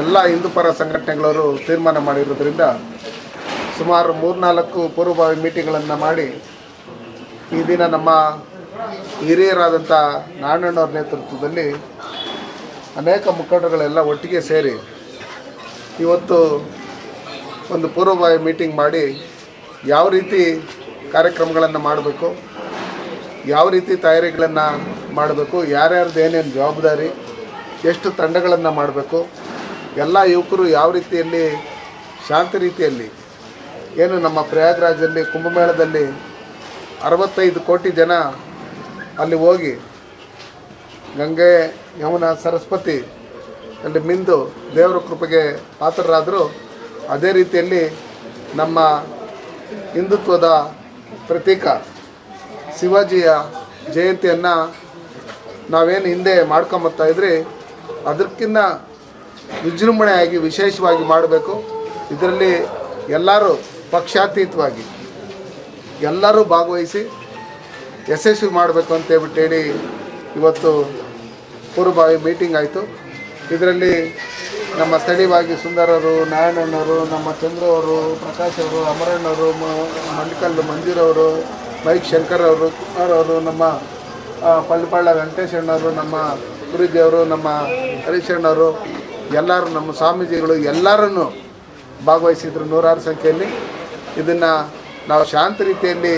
ಎಲ್ಲ ಹಿಂದೂಪರ ಸಂಘಟನೆಗಳವರು ತೀರ್ಮಾನ ಮಾಡಿರೋದ್ರಿಂದ ಸುಮಾರು ಮೂರ್ನಾಲ್ಕು ಪೂರ್ವಭಾವಿ ಮೀಟಿಂಗ್ಗಳನ್ನು ಮಾಡಿ ಈ ದಿನ ನಮ್ಮ ಹಿರಿಯರಾದಂಥ ನಾರಾಯಣವ್ರ ನೇತೃತ್ವದಲ್ಲಿ ಅನೇಕ ಮುಖಂಡರುಗಳೆಲ್ಲ ಒಟ್ಟಿಗೆ ಸೇರಿ ಇವತ್ತು ಒಂದು ಪೂರ್ವಭಾವಿ ಮೀಟಿಂಗ್ ಮಾಡಿ ಯಾವ ರೀತಿ ಕಾರ್ಯಕ್ರಮಗಳನ್ನು ಮಾಡಬೇಕು, ಯಾವ ರೀತಿ ತಯಾರಿಗಳನ್ನು ಮಾಡಬೇಕು, ಯಾರ್ಯಾರ್ದು ಏನೇನು ಜವಾಬ್ದಾರಿ, ಎಷ್ಟು ತಂಡಗಳನ್ನು ಮಾಡಬೇಕು ಎಲ್ಲ ಯುವಕರು ಯಾವ ರೀತಿಯಲ್ಲಿ ಶಾಂತ ರೀತಿಯಲ್ಲಿ ಏನು ನಮ್ಮ ಪ್ರಯಾಗ್ರಾಜಲ್ಲಿ, ಕುಂಭಮೇಳದಲ್ಲಿ ಅರವತ್ತೈದು ಕೋಟಿ ಜನ ಅಲ್ಲಿ ಹೋಗಿ ಗಂಗೆ, ಯಮುನಾ, ಸರಸ್ವತಿ ಅಲ್ಲಿ ಮಿಂದು ದೇವರ ಕೃಪೆಗೆ ಪಾತ್ರರಾದರು ಅದೇ ರೀತಿಯಲ್ಲಿ ನಮ್ಮ ಹಿಂದುತ್ವದ ಪ್ರತೀಕ ಶಿವಾಜಿಯ ಜಯಂತಿಯನ್ನು ನಾವೇನು ಹಿಂದೆ ಮಾಡ್ಕೊಂಬರ್ತಾ ಇದ್ರಿ ಅದಕ್ಕಿಂತ ವಿಜೃಂಭಣೆಯಾಗಿ ವಿಶೇಷವಾಗಿ ಮಾಡಬೇಕು. ಇದರಲ್ಲಿ ಎಲ್ಲರೂ ಪಕ್ಷಾತೀತವಾಗಿ ಎಲ್ಲರೂ ಭಾಗವಹಿಸಿ ಯಶಸ್ವಿ ಮಾಡಬೇಕು ಅಂತ ಹೇಳ್ಬಿಟ್ಟು ಹೇಳಿ ಇವತ್ತು ಪೂರ್ವಭಾವಿ ಮೀಟಿಂಗ್ ಆಯಿತು. ಇದರಲ್ಲಿ ನಮ್ಮ ಸ್ಥಳೀಯವಾಗಿ ಸುಂದರರು ನಾರಾಯಣಣ್ಣವರು ನಮ್ಮ ಚಂದ್ರ ಅವರು ಪ್ರಕಾಶ್ ಅವರು ಅಮರಣ್ಣವರು ಮ- ಮಂದಿರವರು ಮೈಕ್ ಶಂಕರ್ ಅವರು ಕುಮಾರ್ ಅವರು ನಮ್ಮ ಆ, ಪಳ್ಳಿಪಾಳ್ಯ ವೆಂಕಟೇಶ್ ಅಣ್ಣವರು ನಮ್ಮ ಗುರುಜಿ ಅವರು ನಮ್ಮ ಹರೀಶ್ ಅಣ್ಣವರು ಎಲ್ಲರೂ ನಮ್ಮ ಸ್ವಾಮೀಜಿಗಳು ಎಲ್ಲರನ್ನು ಭಾಗವಹಿಸಿದ್ರು ನೂರಾರು ಸಂಖ್ಯೆಯಲ್ಲಿ. ಇದನ್ನು ನಾವು ಶಾಂತ ರೀತಿಯಲ್ಲಿ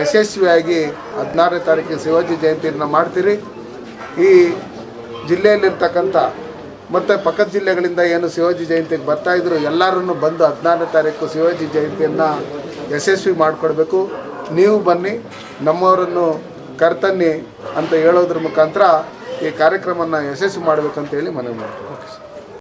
ಯಶಸ್ವಿಯಾಗಿ ಹದಿನಾರನೇ ತಾರೀಕಿಗೆ ಶಿವಾಜಿ ಜಯಂತಿಯನ್ನು ಮಾಡ್ತೀರಿ. ಈ ಜಿಲ್ಲೆಯಲ್ಲಿರ್ತಕ್ಕಂಥ ಮತ್ತು ಪಕ್ಕದ ಜಿಲ್ಲೆಗಳಿಂದ ಏನು ಶಿವಾಜಿ ಜಯಂತಿಗೆ ಬರ್ತಾಯಿದ್ರು ಎಲ್ಲರನ್ನು ಬಂದು ಹದಿನಾರನೇ ತಾರೀಕು ಶಿವಾಜಿ ಜಯಂತಿಯನ್ನು ಯಶಸ್ವಿ ಮಾಡಿಕೊಡ್ಬೇಕು. ನೀವು ಬನ್ನಿ, ನಮ್ಮವರನ್ನು ಕರ್ತನ್ನಿ ಅಂತ ಹೇಳೋದ್ರ ಮುಖಾಂತರ ಈ ಕಾರ್ಯಕ್ರಮವನ್ನು ಯಶಸ್ವಿ ಮಾಡಬೇಕಂತೇಳಿ ಮನವಿ ಮಾಡ್ತೀನಿ.